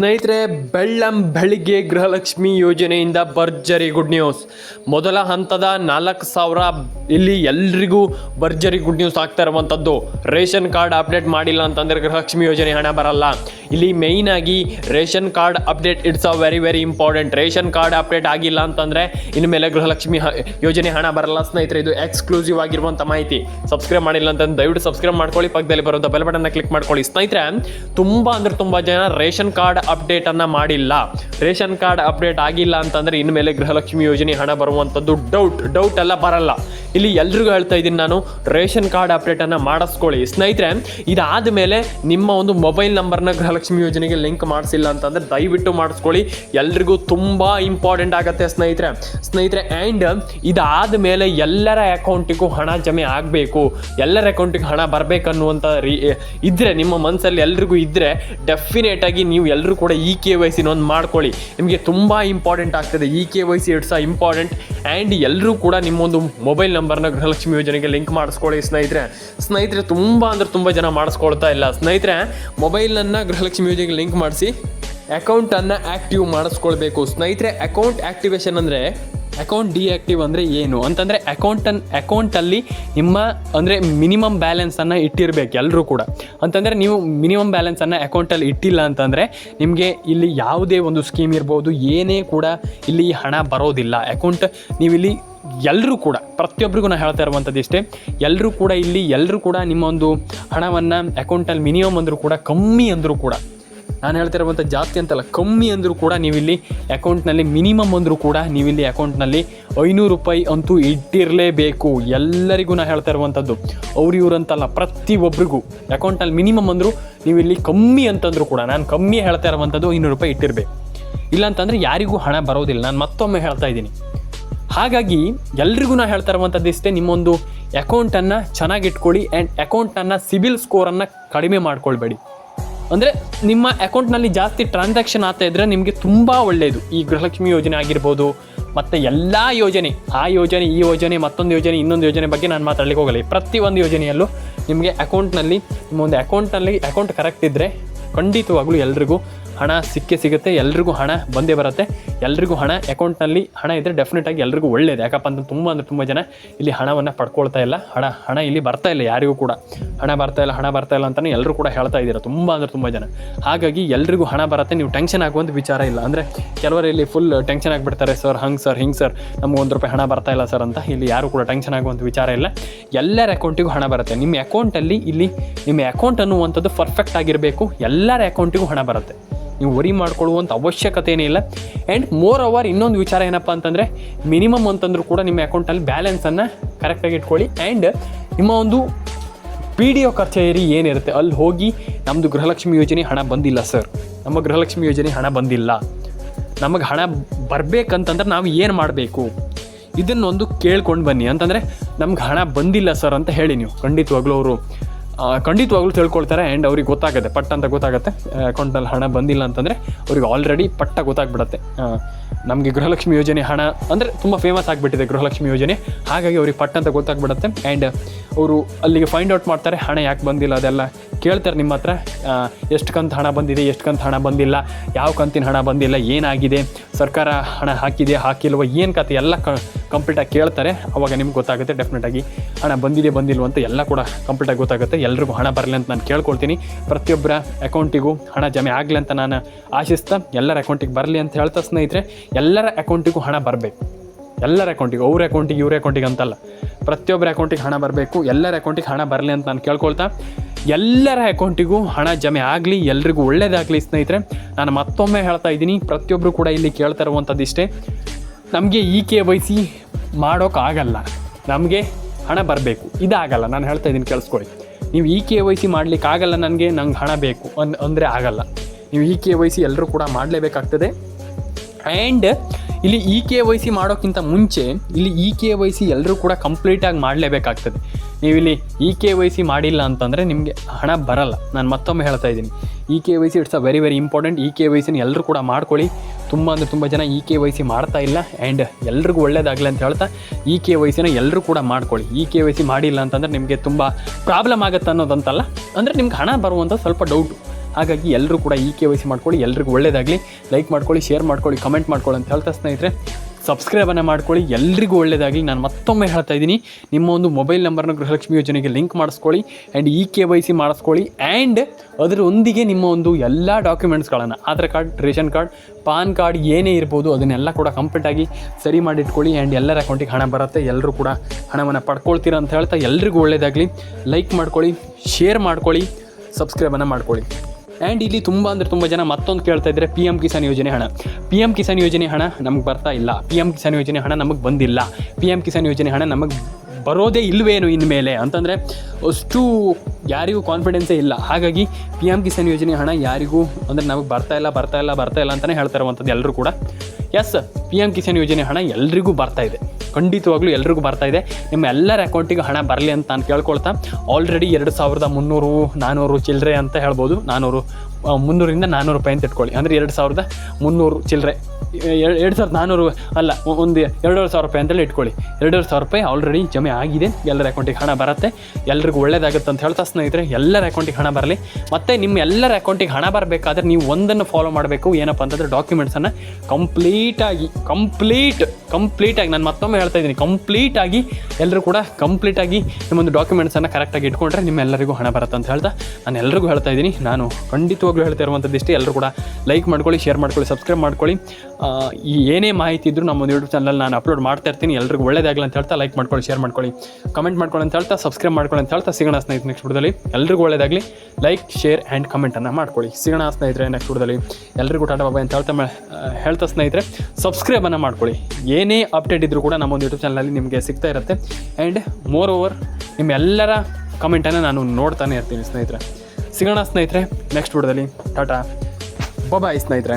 ಸ್ನೇಹಿತರೆ, ಬೆಳ್ಳಂ ಬೆಳಿಗ್ಗೆ ಗೃಹಲಕ್ಷ್ಮಿ ಯೋಜನೆಯಿಂದ ಭರ್ಜರಿ ಗುಡ್ ನ್ಯೂಸ್ ಮೊದಲ ಹಂತದ ನಾಲ್ಕು ಸಾವಿರ ಇಲ್ಲಿ ಎಲ್ರಿಗೂ ಭರ್ಜರಿ ಗುಡ್ ನ್ಯೂಸ್ ಆಗ್ತಾ ಇರುವಂಥದ್ದು ರೇಷನ್ ಕಾರ್ಡ್ ಅಪ್ಡೇಟ್ ಮಾಡಿಲ್ಲ ಅಂತಂದರೆ ಗೃಹಲಕ್ಷ್ಮಿ ಯೋಜನೆ ಹಣ ಬರಲ್ಲ. ಇಲ್ಲಿ ಮೇಯ್ನ್ ಆಗಿ ration card update it's a very very important ration card update ಆಗಿಲ್ಲ ಅಂತಂದರೆ ಇನ್ಮೇಲೆ ಗೃಹಲಕ್ಷ್ಮಿ ಯೋಜನೆ ಹಣ ಬರಲ್ಲ. ಸ್ನೇಹಿತರೆ, ಇದು ಎಕ್ಸ್ಕ್ಲೂಸಿವ್ ಆಗಿರುವಂಥ ಮಾಹಿತಿ. ಸಬ್ಸ್ಕ್ರೈಬ್ ಮಾಡಿಲ್ಲ ಅಂತಂದ್ರೆ ದಯವಿಟ್ಟು ಸಬ್ಸ್ಕ್ರೈಬ್ ಮಾಡ್ಕೊಳ್ಳಿ. ಪಕ್ಕದಲ್ಲಿ ಬರುವಂಥ ಬೆಲ್ ಬಟನ್ ಕ್ಲಿಕ್ ಮಾಡ್ಕೊಳ್ಳಿ. ಸ್ನೇಹಿತರೆ, ತುಂಬ ಅಂದ್ರೆ ತುಂಬ ಜನ ರೇಷನ್ ಕಾರ್ಡ್ ಅಪ್ಡೇಟ್ ಅನ್ನ ಮಾಡಿಲ್ಲ. ರೇಷನ್ ಕಾರ್ಡ್ ಅಪ್ಡೇಟ್ ಆಗಿಲ್ಲ ಅಂತಂದ್ರೆ ಮೇಲೆ ಗೃಹಲಕ್ಷ್ಮಿ ಯೋಜನೆ ಹಣ ಬರುವಂಥದ್ದು ಡೌಟ್ ಡೌಟ್ ಎಲ್ಲ ಬರಲ್ಲ. ಇಲ್ಲಿ ಎಲ್ರಿಗೂ ಹೇಳ್ತಾ ಇದ್ದೀನಿ ನಾನು, ರೇಷನ್ ಕಾರ್ಡ್ ಅಪ್ಡೇಟ್ ಅನ್ನ ಮಾಡಿಸ್ಕೊಳ್ಳಿ. ಸ್ನೇಹಿತರೆ ಇದಾದ ಮೇಲೆ ನಿಮ್ಮ ಒಂದು ಮೊಬೈಲ್ ನಂಬರ್ನ ಗೃಹಲಕ್ಷ್ಮಿ ಯೋಜನೆಗೆ ಲಿಂಕ್ ಮಾಡಿಸಿಲ್ಲ ಅಂತಂದ್ರೆ ದಯವಿಟ್ಟು ಮಾಡಿಸ್ಕೊಳ್ಳಿ. ಎಲ್ರಿಗೂ ತುಂಬ ಇಂಪಾರ್ಟೆಂಟ್ ಆಗುತ್ತೆ ಸ್ನೇಹಿತರೆ. ಸ್ನೇಹಿತರೆ ಆ್ಯಂಡ್ ಇದಾದ ಮೇಲೆ ಎಲ್ಲರ ಅಕೌಂಟಿಗೂ ಹಣ ಜಮೆ ಆಗಬೇಕು. ಎಲ್ಲರ ಅಕೌಂಟಿಗೆ ಹಣ ಬರಬೇಕನ್ನುವಂಥ ರೀ, ಇದ್ರೆ, ನಿಮ್ಮ ಮನಸ್ಸಲ್ಲಿ ಎಲ್ರಿಗೂ ಇದ್ದರೆ ಡೆಫಿನೇಟ್ ಆಗಿ ನೀವು ಎಲ್ಲರೂ ಕೂಡ ಇ ಕೆ ವೈ ಸಿನ ಒಂದು ಮಾಡ್ಕೊಳ್ಳಿ. ನಿಮಗೆ ತುಂಬ ಇಂಪಾರ್ಟೆಂಟ್ ಆಗ್ತದೆ E K Y C it's important and ಎಲ್ಲರೂ ಕೂಡ ನಿಮ್ಮೊಂದು ಮೊಬೈಲ್ ನಂಬರ್ನ ಗೃಹಲಕ್ಷ್ಮಿ ಯೋಜನೆಗೆ ಲಿಂಕ್ ಮಾಡಿಸ್ಕೊಳ್ಳಿ ಸ್ನೇಹಿತರೆ. ಸ್ನೇಹಿತರೆ, ತುಂಬ ಅಂದರೆ ತುಂಬ ಜನ ಮಾಡಿಸ್ಕೊಳ್ತಾ ಇಲ್ಲ. ಸ್ನೇಹಿತರೆ ಮೊಬೈಲನ್ನು ಗೃಹಲಕ್ಷ್ಮಿ ಯೋಜನೆಗೆ ಲಿಂಕ್ ಮಾಡಿಸಿ. ಅಕೌಂಟನ್ನು ಆ್ಯಕ್ಟಿವ್ ಮಾಡಿಸ್ಕೊಳ್ಬೇಕು. ಸ್ನೇಹಿತರೆ ಅಕೌಂಟ್ ಆ್ಯಕ್ಟಿವೇಶನ್ ಅಂದರೆ ಅಕೌಂಟ್ ಡಿಆಕ್ಟಿವ್ ಅಂದರೆ ಏನು? ಅಂತಂದರೆ ಅಕೌಂಟನ್ ಅಕೌಂಟಲ್ಲಿ ನಿಮ್ಮ ಅಂದರೆ ಮಿನಿಮಮ್ ಬ್ಯಾಲೆನ್ಸನ್ನು ಇಟ್ಟಿರಬೇಕು ಎಲ್ಲರೂ ಕೂಡ. ಅಂತಂದರೆ ನೀವು ಮಿನಿಮಮ್ ಬ್ಯಾಲೆನ್ಸನ್ನು ಅಕೌಂಟಲ್ಲಿ ಇಟ್ಟಿಲ್ಲ ಅಂತಂದರೆ ನಿಮಗೆ ಇಲ್ಲಿ ಯಾವುದೇ ಒಂದು ಸ್ಕೀಮ್ ಇರ್ಬೋದು, ಏನೇ ಕೂಡ ಇಲ್ಲಿ ಹಣ ಬರೋದಿಲ್ಲ. ಅಕೌಂಟ್ ನೀವಿಲ್ಲಿ ಎಲ್ಲರೂ ಕೂಡ ಪ್ರತಿಯೊಬ್ಬರಿಗೂ ನಾನು ಹೇಳ್ತಾ ಇರುವಂಥದ್ದು ಇಷ್ಟೇ ಎಲ್ಲರೂ ಕೂಡ ಇಲ್ಲಿ ಎಲ್ಲರೂ ಕೂಡ ನಿಮ್ಮ ಒಂದು ಹಣವನ್ನು ಅಕೌಂಟಲ್ಲಿ ಮಿನಿಮಮ್ ಅಂದರೂ ಕೂಡ, ಕಮ್ಮಿ ಅಂದರೂ ಕೂಡ ನಾನು ಹೇಳ್ತಿರುವಂಥ ಜಾಸ್ತಿ ಅಂತಲ್ಲ, ಕಮ್ಮಿ ಅಂದರೂ ಕೂಡ ನೀವಿಲ್ಲಿ ಅಕೌಂಟ್ನಲ್ಲಿ ಮಿನಿಮಮ್ ಅಂದರೂ ಕೂಡ ನೀವಿಲ್ಲಿ ಅಕೌಂಟ್ನಲ್ಲಿ ಐನೂರು ರೂಪಾಯಿ ಅಂತೂ ಇಟ್ಟಿರಲೇಬೇಕು. ಎಲ್ಲರಿಗೂ ನಾನು ಹೇಳ್ತಾ ಇರುವಂಥದ್ದು. ಅವ್ರು ಇವ್ರು ಅಂತಲ್ಲ ಪ್ರತಿಯೊಬ್ಬರಿಗೂ ಅಕೌಂಟ್ನಲ್ಲಿ ಮಿನಿಮಮ್ ಅಂದರೂ ನೀವಿಲ್ಲಿ ಕಮ್ಮಿ ಅಂತಂದರೂ ಕೂಡ, ನಾನು ಕಮ್ಮಿ ಹೇಳ್ತಾ ಇರುವಂಥದ್ದು ಐನೂರು ರೂಪಾಯಿ ಇಟ್ಟಿರಬೇಕು. ಇಲ್ಲ ಅಂತಂದರೆ ಯಾರಿಗೂ ಹಣ ಬರೋದಿಲ್ಲ. ನಾನು ಮತ್ತೊಮ್ಮೆ ಹೇಳ್ತಾ ಇದ್ದೀನಿ. ಹಾಗಾಗಿ ಎಲ್ರಿಗೂ ನಾನು ಹೇಳ್ತಾ ಇರುವಂಥದ್ದು ಇಷ್ಟೇ, ನಿಮ್ಮೊಂದು ಅಕೌಂಟನ್ನು ಚೆನ್ನಾಗಿಟ್ಕೊಳ್ಳಿ ಆ್ಯಂಡ್ ಅಕೌಂಟನ್ನು ಸಿಬಿಲ್ ಸ್ಕೋರನ್ನು ಕಡಿಮೆ ಮಾಡ್ಕೊಳ್ಬೇಡಿ. ಅಂದರೆ ನಿಮ್ಮ ಅಕೌಂಟ್ನಲ್ಲಿ ಜಾಸ್ತಿ ಟ್ರಾನ್ಸಾಕ್ಷನ್ ಆಗ್ತಾ ಇದ್ದರೆ ನಿಮಗೆ ತುಂಬ ಒಳ್ಳೆಯದು ಈ ಗೃಹಲಕ್ಷ್ಮಿ ಯೋಜನೆ ಆಗಿರ್ಬೋದು, ಮತ್ತು ಎಲ್ಲ ಯೋಜನೆ, ಆ ಯೋಜನೆ, ಈ ಯೋಜನೆ, ಮತ್ತೊಂದು ಯೋಜನೆ, ಇನ್ನೊಂದು ಯೋಜನೆ ಬಗ್ಗೆ ನಾನು ಮಾತಾಡ್ಲಿಕ್ಕೆ ಹೋಗಲ್ಲ. ಪ್ರತಿಯೊಂದು ಯೋಜನೆಯಲ್ಲೂ ನಿಮಗೆ ಅಕೌಂಟ್ನಲ್ಲಿ, ನಿಮ್ಮ ಒಂದು ಅಕೌಂಟ್ನಲ್ಲಿ ಅಕೌಂಟ್ ಕರೆಕ್ಟ್ ಇದ್ದರೆ ಖಂಡಿತವಾಗ್ಲೂ ಎಲ್ರಿಗೂ ಹಣ ಸಿಕ್ಕೇ ಸಿಗುತ್ತೆ, ಎಲ್ರಿಗೂ ಹಣ ಬಂದೇ ಬರುತ್ತೆ. ಎಲ್ರಿಗೂ ಹಣ ಅಕೌಂಟ್ನಲ್ಲಿ ಹಣ ಇದ್ದರೆ ಡೆಫಿನೆಟಾಗಿ ಎಲ್ರಿಗೂ ಒಳ್ಳೇದು. ಯಾಕಪ್ಪ ಅಂತ ತುಂಬ ಅಂದರೆ ತುಂಬ ಜನ ಇಲ್ಲಿ ಹಣವನ್ನು ಪಡ್ಕೊಳ್ತಾ ಇಲ್ಲ. ಹಣ ಹಣ ಇಲ್ಲಿ ಬರ್ತಾ ಇಲ್ಲ, ಯಾರಿಗೂ ಕೂಡ. ಹಣ ಬರ್ತಾ ಇಲ್ಲ, ಹಣ ಬರ್ತಾ ಇಲ್ಲ ಅಂತಲೇ ಎಲ್ಲರೂ ಕೂಡ ಹೇಳ್ತಾ ಇದ್ದೀರಾ. ತುಂಬ ಅಂದರೆ ತುಂಬ ಜನ. ಹಾಗಾಗಿ ಎಲ್ರಿಗೂ ಹಣ ಬರುತ್ತೆ, ನೀವು ಟೆನ್ಷನ್ ಆಗುವಂಥ ವಿಚಾರ ಇಲ್ಲ. ಅಂದರೆ ಕೆಲವರು ಇಲ್ಲಿ ಫುಲ್ ಟೆನ್ಷನ್ ಆಗಿಬಿಡ್ತಾರೆ, ಸರ್, ಹಂಗೆ ಸರ್, ಹಿಂಗೆ ಸರ್, ನಮ್ಗೆ ಒಂದು ರೂಪಾಯಿ ಹಣ ಬರ್ತಾ ಇಲ್ಲ ಸರ್ ಅಂತ. ಇಲ್ಲಿ ಯಾರು ಕೂಡ ಟೆನ್ಷನ್ ಆಗುವಂಥ ವಿಚಾರ ಇಲ್ಲ. ಎಲ್ಲರ ಅಕೌಂಟಿಗೂ ಹಣ ಬರುತ್ತೆ. ನಿಮ್ಮ ಅಕೌಂಟಲ್ಲಿ ಇಲ್ಲಿ ನಿಮ್ಮ ಅಕೌಂಟ್ ಅನ್ನುವಂಥದ್ದು ಪರ್ಫೆಕ್ಟ್ ಆಗಿರಬೇಕು. ಎಲ್ಲರ ಅಕೌಂಟಿಗೂ ಹಣ ಬರುತ್ತೆ. ನೀವು ವರಿ ಮಾಡ್ಕೊಳ್ಳುವಂಥ ಅವಶ್ಯಕತೆ ಏನಿಲ್ಲ ಆ್ಯಂಡ್ ಮೋರ್ ಓವರ್ ಇನ್ನೊಂದು ವಿಚಾರ ಏನಪ್ಪ ಅಂತಂದರೆ ಮಿನಿಮಮ್ ಅಂತಂದರೂ ಕೂಡ ನಿಮ್ಮ ಅಕೌಂಟಲ್ಲಿ ಬ್ಯಾಲೆನ್ಸನ್ನು ಕರೆಕ್ಟಾಗಿ ಇಟ್ಕೊಳ್ಳಿ. ಆ್ಯಂಡ್ ನಿಮ್ಮ ಒಂದು ಪಿ ಡಿ ಒ ಕಚೇರಿ ಏನಿರುತ್ತೆ. ಅಲ್ಲಿ ಹೋಗಿ ನಮ್ಮದು ಗೃಹಲಕ್ಷ್ಮಿ ಯೋಜನೆ ಹಣ ಬಂದಿಲ್ಲ ಸರ್ ನಮ್ಮ ಗೃಹಲಕ್ಷ್ಮಿ ಯೋಜನೆ ಹಣ ಬಂದಿಲ್ಲ. ನಮಗೆ ಹಣ ಬರಬೇಕಂತಂದ್ರೆ ನಾವು ಏನು ಮಾಡಬೇಕು? ಇದನ್ನೊಂದು ಕೇಳ್ಕೊಂಡು ಬನ್ನಿ. ಅಂತಂದರೆ, ನಮ್ಗೆ ಹಣ ಬಂದಿಲ್ಲ ಸರ್ ಅಂತ ಹೇಳಿ ನೀವು. ಖಂಡಿತವಾಗ್ಲೂ ಅವರು. ಖಂಡಿತವಾಗ್ಲೂ ತಿಳ್ಕೊಳ್ತಾರೆ ಆ್ಯಂಡ್ ಅವ್ರಿಗೆ ಗೊತ್ತಾಗುತ್ತೆ, ಪಟ್ ಅಂತ ಗೊತ್ತಾಗುತ್ತೆ. ಅಕೌಂಟ್ನಲ್ಲಿ ಹಣ ಬಂದಿಲ್ಲ ಅಂತಂದರೆ ಅವ್ರಿಗೆ ಆಲ್ರೆಡಿ ಪಟ್ಟ ಗೊತ್ತಾಗ್ಬಿಡುತ್ತೆ. ನಮಗೆ ಗೃಹಲಕ್ಷ್ಮಿ ಯೋಜನೆ ಹಣ ಅಂದರೆ ತುಂಬ ಫೇಮಸ್ ಆಗಿಬಿಟ್ಟಿದೆ ಗೃಹಲಕ್ಷ್ಮಿ ಯೋಜನೆ. ಹಾಗಾಗಿ ಅವ್ರಿಗೆ ಪಟ್ ಅಂತ ಗೊತ್ತಾಗ್ಬಿಡುತ್ತೆ. ಆ್ಯಂಡ್ ಅವರು ಅಲ್ಲಿಗೆ ಫೈಂಡ್ ಔಟ್ ಮಾಡ್ತಾರೆ, ಹಣ ಯಾಕೆ ಬಂದಿಲ್ಲ ಅದೆಲ್ಲ. ಕೇಳ್ತಾರೆ ನಿಮ್ಮ ಹತ್ರ ಎಷ್ಟು ಕಂತು ಹಣ ಬಂದಿದೆ, ಎಷ್ಟು ಕಂತು ಹಣ ಬಂದಿಲ್ಲ, ಯಾವ ಕಂತಿನ ಹಣ ಬಂದಿಲ್ಲ, ಏನಾಗಿದೆ, ಸರ್ಕಾರ ಹಣ ಹಾಕಿದೆ, ಹಾಕಿಲ್ವ, ಏನು ಕತೆ, ಎಲ್ಲ ಕಂಪ್ಲೀಟಾಗಿ ಕೇಳ್ತಾರೆ. ಅವಾಗ ನಿಮ್ಗೆ ಗೊತ್ತಾಗುತ್ತೆ ಡೆಫಿನೆಟಾಗಿ ಹಣ ಬಂದಿದೆ, ಬಂದಿಲ್ವ ಅಂತ ಎಲ್ಲ ಕೂಡ ಕಂಪ್ಲೀಟಾಗಿ ಗೊತ್ತಾಗುತ್ತೆ. ಎಲ್ರಿಗೂ ಹಣ ಬರಲಿ ಅಂತ ನಾನು ಕೇಳ್ಕೊಳ್ತೀನಿ. ಪ್ರತಿಯೊಬ್ಬರ ಅಕೌಂಟಿಗೂ ಹಣ ಜಮೆ ಆಗಲಿ ಅಂತ ನಾನು ಆಶಿಸ್ತಾ, ಎಲ್ಲರ ಅಕೌಂಟಿಗೆ ಬರಲಿ ಅಂತ ಹೇಳ್ತಾ ಸ್ನೇಹಿತರೆ, ಎಲ್ಲರ ಅಕೌಂಟಿಗೂ ಹಣ ಬರಬೇಕು. ಎಲ್ಲರ ಅಕೌಂಟಿಗೆ ಅವ್ರ ಅಕೌಂಟಿಗೆ ಇವ್ರ ಅಕೌಂಟಿಗೆ ಅಂತಲ್ಲ. ಪ್ರತಿಯೊಬ್ಬರ ಅಕೌಂಟಿಗೆ ಹಣ ಬರಬೇಕು, ಎಲ್ಲರ ಅಕೌಂಟಿಗೆ ಹಣ ಬರಲಿ ಅಂತ ನಾನು ಕೇಳ್ಕೊಳ್ತಾ. ಎಲ್ಲರ ಅಕೌಂಟಿಗೂ ಹಣ ಜಮೆ ಆಗಲಿ, ಎಲ್ರಿಗೂ ಒಳ್ಳೇದಾಗಲಿ ಸ್ನೇಹಿತರೆ. ನಾನು ಮತ್ತೊಮ್ಮೆ ಹೇಳ್ತಾ ಇದ್ದೀನಿ ಪ್ರತಿಯೊಬ್ಬರು ಕೂಡ ಇಲ್ಲಿ ಕೇಳ್ತಾ ಇರುವಂಥದ್ದು ಇಷ್ಟೇ ನಮಗೆ ಇ ಕೆ ವೈ ಸಿ ಮಾಡೋಕ್ಕಾಗಲ್ಲ ನಮಗೆ ಹಣ ಬರಬೇಕು. ಇದಾಗಲ್ಲ, ನಾನು ಹೇಳ್ತಾ ಇದ್ದೀನಿ ಕೇಳಿಸ್ಕೊಳ್ಳಿ. ನೀವು ಇ ಕೆ ವೈ ಸಿ ಮಾಡ್ಲಿಕ್ಕೆ ಆಗಲ್ಲ ನನಗೆ, ನಂಗೆ ಹಣ ಬೇಕು ಅನ್, ಅಂದರೆ ಆಗಲ್ಲ. ನೀವು ಇ ಕೆ ವೈ ಸಿ ಎಲ್ಲರೂ ಕೂಡ ಮಾಡಲೇಬೇಕಾಗ್ತದೆ. ಆ್ಯಂಡ್ ಇಲ್ಲಿ ಇ ಕೆ ವೈ ಸಿ ಮಾಡೋಕ್ಕಿಂತ ಮುಂಚೆ ಇಲ್ಲಿ ಇ ಕೆ ವೈ ಸಿ ಎಲ್ಲರೂ ಕೂಡ ಕಂಪ್ಲೀಟಾಗಿ ಮಾಡಲೇಬೇಕಾಗ್ತದೆ. ನೀವಿಲ್ಲಿ ಇ ಕೆ ವೈ ಸಿ ಮಾಡಿಲ್ಲ ಅಂತಂದರೆ ನಿಮಗೆ ಹಣ ಬರಲ್ಲ. ನಾನು ಮತ್ತೊಮ್ಮೆ ಹೇಳ್ತಾ ಇದ್ದೀನಿ. E K Y C it's a very very important E K Y ಸಿನ ಎಲ್ಲರೂ ಕೂಡ ಮಾಡ್ಕೊಳ್ಳಿ. ತುಂಬ ಅಂದರೆ ತುಂಬ ಜನ ಇ ಕೆ ವೈ ಸಿ ಮಾಡ್ತಾ ಇಲ್ಲ ಆ್ಯಂಡ್ ಎಲ್ರಿಗೂ ಒಳ್ಳೇದಾಗಲಿ ಅಂತ ಹೇಳ್ತಾ ಇ ಕೆ ವೈ ಸಿನ ಎಲ್ಲರೂ ಕೂಡ ಮಾಡ್ಕೊಳ್ಳಿ. ಇ ಕೆ ವೈ ಸಿ ಮಾಡಿಲ್ಲ ಅಂತಂದರೆ ನಿಮಗೆ ತುಂಬ ಪ್ರಾಬ್ಲಮ್ ಆಗುತ್ತೆ ಅನ್ನೋದಂತಲ್ಲ. ಅಂದರೆ ನಿಮ್ಗೆ ಹಣ ಬರುವಂಥ ಸ್ವಲ್ಪ ಡೌಟು ಹಾಗಾಗಿ ಎಲ್ಲರೂ ಕೂಡ ಈ ಕೆ ವೈ ಸಿ ಮಾಡ್ಕೊಳ್ಳಿ, ಎಲ್ರಿಗೂ ಒಳ್ಳೇದಾಗಲಿ. ಲೈಕ್ ಮಾಡ್ಕೊಳ್ಳಿ ಶೇರ್ ಮಾಡ್ಕೊಳ್ಳಿ ಕಮೆಂಟ್ ಮಾಡ್ಕೊಳ್ಳಿ ಅಂತ ಹೇಳ್ತಾ ಸ್ನೇಹಿತರೆ. ಸಬ್ಸ್ಕ್ರೈಬನ್ನು ಮಾಡ್ಕೊಳ್ಳಿ, ಎಲ್ರಿಗೂ ಒಳ್ಳೆಯದಾಗಲಿ ನಾನು ಮತ್ತೊಮ್ಮೆ ಹೇಳ್ತಾ ಇದ್ದೀನಿ, ನಿಮ್ಮ ಒಂದು ಮೊಬೈಲ್ ನಂಬರ್ನ ಗೃಹಲಕ್ಷ್ಮಿ ಯೋಜನೆಗೆ ಲಿಂಕ್ ಮಾಡಿಸ್ಕೊಳ್ಳಿ and E K Y C ಮಾಡಿಸ್ಕೊಳ್ಳಿ ಆ್ಯಂಡ್ ಅದರೊಂದಿಗೆ ನಿಮ್ಮ ಒಂದು ಎಲ್ಲ ಡಾಕ್ಯುಮೆಂಟ್ಸ್ಗಳನ್ನು Aadhaar card ration card PAN card ಏನೇ ಇರ್ಬೋದು, ಅದನ್ನೆಲ್ಲ ಕೂಡ ಕಂಪ್ಲೀಟಾಗಿ ಸರಿ ಮಾಡಿಟ್ಕೊಳ್ಳಿ ಆ್ಯಂಡ್ ಎಲ್ಲರ ಅಕೌಂಟಿಗೆ ಹಣ ಬರುತ್ತೆ. ಎಲ್ಲರೂ ಕೂಡ ಹಣವನ್ನು ಪಡ್ಕೊಳ್ತೀರ ಅಂತ ಹೇಳ್ತಾ ಎಲ್ರಿಗೂ ಒಳ್ಳೆಯದಾಗಲಿ ಲೈಕ್ ಮಾಡ್ಕೊಳ್ಳಿ ಶೇರ್ ಮಾಡ್ಕೊಳ್ಳಿ ಸಬ್ಸ್ಕ್ರೈಬನ್ನು ಮಾಡ್ಕೊಳ್ಳಿ. ಆ್ಯಂಡ್ ಇಲ್ಲಿ ತುಂಬ ಅಂದರೆ ತುಂಬ ಜನ ಮತ್ತೊಂದು ಕೇಳ್ತಾ ಇದ್ದಾರೆ ಪಿ ಎಂ ಕಿಸಾನ್ ಯೋಜನೆ ಹಣ. ಪಿ ಎಂ ಕಿಸಾನ್ ಯೋಜನೆ ಹಣ ನಮಗೆ ಬರ್ತಾ ಇಲ್ಲ. ಪಿ ಎಂ ಕಿಸಾನ್ ಯೋಜನೆ ಹಣ ನಮಗೆ ಬಂದಿಲ್ಲ. ಪಿ ಎಂ ಕಿಸಾನ್ ಯೋಜನೆ ಹಣ ನಮಗೆ ಬರೋದೇ ಇಲ್ಲವೇನು ಇನ್ಮೇಲೆ ಅಂತಂದರೆ ಅಷ್ಟು ಯಾರಿಗೂ ಕಾನ್ಫಿಡೆನ್ಸೇ ಇಲ್ಲ. ಹಾಗಾಗಿ ಪಿ ಎಂ ಕಿಸಾನ್ ಯೋಜನೆ ಹಣ ಯಾರಿಗೂ ಅಂದರೆ ನಮಗೆ ಬರ್ತಾ ಇಲ್ಲ ಬರ್ತಾ ಇಲ್ಲ ಬರ್ತಾ ಇಲ್ಲ ಅಂತಲೇ ಹೇಳ್ತಾ ಇರುವಂಥದ್ದು ಎಲ್ಲರೂ ಕೂಡ. ಎಸ್ ಪಿ ಎಂ ಕಿಸಾನ್ ಯೋಜನೆ ಹಣ ಎಲ್ರಿಗೂ ಬರ್ತಾ ಇದೆ. ಖಂಡಿತವಾಗ್ಲೂ ಎಲ್ರಿಗೂ ಬರ್ತಾ ಇದೆ. ನಿಮ್ಮ ಎಲ್ಲರ ಅಕೌಂಟಿಗೆ ಹಣ ಬರಲಿ ಅಂತ ನಾನು ಕೇಳ್ಕೊಳ್ತಾ. ಆಲ್ರೆಡಿ ಎರಡು ಸಾವಿರದ ಮುನ್ನೂರು ನಾನ್ನೂರು ಚಿಲ್ಲರೆ ಅಂತ ಹೇಳ್ಬೋದು. ನಾನ್ನೂರು ಮುನ್ನೂರಿಂದ ನಾನ್ನೂರು ರೂಪಾಯಿ ಅಂತ ಇಟ್ಕೊಳ್ಳಿ ಅಂದರೆ ಎರಡು ಸಾವಿರದ ಮುನ್ನೂರು ಚಿಲ್ಲರೆ ಎರಡು ಸಾವಿರದ ನಾನ್ನೂರು ಅಲ್ಲ ಒಂದು ಎರಡೂವರೆ ಸಾವಿರ ರೂಪಾಯಿ ಅಂತೇಳಿ ಇಟ್ಕೊಳ್ಳಿ. ಎರಡೂವರೆ ಸಾವಿರ ರೂಪಾಯಿ ಆಲ್ರೆಡಿ ಜಮೆ ಆಗಿದೆ. ಎಲ್ಲರ ಅಕೌಂಟಿಗೆ ಹಣ ಬರುತ್ತೆ. ಎಲ್ರಿಗೂ ಒಳ್ಳೇದಾಗುತ್ತೆ ಅಂತ ಹೇಳ್ತಾ ಸ್ನೇಹಿತರೆ, ಎಲ್ಲರ ಅಕೌಂಟಿಗೆ ಹಣ ಬರಲಿ. ಮತ್ತು ನಿಮ್ಮ ಎಲ್ಲರ ಅಕೌಂಟಿಗೆ ಹಣ ಬರಬೇಕಾದ್ರೆ ನೀವು ಒಂದನ್ನು ಫಾಲೋ ಮಾಡಬೇಕು. ಏನಪ್ಪ ಅಂತಂದರೆ ಡಾಕ್ಯುಮೆಂಟ್ಸನ್ನು ಕಂಪ್ಲೀಟಾಗಿ complete ಕಂಪ್ಲೀಟಾಗಿ ನಾನು ಮತ್ತೊಮ್ಮೆ ಹೇಳ್ತಾ ಇದ್ದೀನಿ, ಕಂಪ್ಲೀಟಾಗಿ ಎಲ್ಲರೂ ಕೂಡ ಕಂಪ್ಲೀಟಾಗಿ ನಿಮ್ಮೊಂದು ಡಾಕ್ಯುಮೆಂಟ್ಸನ್ನು ಕರೆಕ್ಟಾಗಿ ಇಟ್ಕೊಂಡ್ರೆ ನಿಮ್ಮೆಲ್ಲರಿಗೂ ಹಣ ಬರುತ್ತೆ ಅಂತ ಹೇಳ್ತಾ ನಾನು ಎಲ್ಲರಿಗೂ ಹೇಳ್ತಾ ಇದ್ದೀನಿ. ನಾನು ಖಂಡಿತವಾಗ್ಲೂ ಹೇಳ್ತಾ ಇರುವಂಥದ್ದು ಇಷ್ಟೇ, ಎಲ್ಲರೂ ಕೂಡ ಲೈಕ್ ಮಾಡ್ಕೊಳ್ಳಿ ಶೇರ್ ಮಾಡ್ಕೊಳ್ಳಿ ಸಬ್ಸ್ಕ್ರೈಬ್ ಮಾಡ್ಕೊಳ್ಳಿ. ಈ ಏನೇ ಮಾಹಿತಿ ಇದ್ದರೂ ನಮ್ಮ ಒಂದು ಯೂಟ್ಯೂಬ್ ಚಾನಲ್ ನಾನು ಅಪ್ಲೋಡ್ ಮಾಡ್ತಾ ಇರ್ತೀನಿ ಎಲ್ಲರಿಗೂ ಒಳ್ಳೇದಾಗಲಿ ಅಂತ ಹೇಳ್ತಾ ಲೈಕ್ ಮಾಡ್ಕೊಳ್ಳಿ ಶೇರ್ ಮಾಡ್ಕೊಳ್ಳಿ ಕಮೆಂಟ್ ಮಾಡ್ಕೊಳ್ಳಿ ಅಂತ ಹೇಳ್ತಾ ಸಬ್ಸ್ಕ್ರೈಬ್ ಮಾಡ್ಕೊಳ್ಳಿ ಅಂತ ಹೇಳ್ತಾ ಸಿಗೋಣ ಸ್ನೇಹಿತರೆ ನೆಕ್ಸ್ಟ್ ವಿಡಿಯೋದಲ್ಲಿ ಎಲ್ರಿಗೂ ಒಳ್ಳೇದಾಗಲಿ ಲೈಕ್ ಶೇರ್ ಆ್ಯಂಡ್ ಕಮೆಂಟನ್ನು ಮಾಡ್ಕೊಳ್ಳಿ. ಸಿಗೋಣ ಸ್ನೇಹಿತರೆ ನೆಕ್ಸ್ಟ್ ವಿಡಿಯೋದಲ್ಲಿ ಎಲ್ಲರಿಗೂ ಟಾಟಾ ಬಾಬಾ ಅಂತ ಹೇಳ್ತಾ ಹೇಳ್ತಾ ಸ್ನೇಹಿತರೆ ಸಬ್ಸ್ಕ್ರೈಬನ್ನು ಮಾಡ್ಕೊಳ್ಳಿ. ಏನೇ ಅಪ್ಡೇಟ್ ಇದ್ದರೂ ಕೂಡ ನಮ್ಮ ಒಂದು ಯೂಟ್ಯೂಬ್ ಚಾನಲಲ್ಲಿ ನಿಮಗೆ ಸಿಗ್ತಾ ಇರುತ್ತೆ. ಆ್ಯಂಡ್ ಮೋರ್ ಓವರ್ ನಿಮ್ಮೆಲ್ಲರ ಕಮೆಂಟನ್ನು ನಾನು ನೋಡ್ತಾನೆ ಇರ್ತೀನಿ ಸ್ನೇಹಿತರೆ. ಸಿಗೋಣ ಸ್ನೇಹಿತರೆ ನೆಕ್ಸ್ಟ್ ವಿಡಿಯೋದಲ್ಲಿ ಟಾಟಾ. ಬಾಯ್ ಸ್ನೇಹಿತರೆ.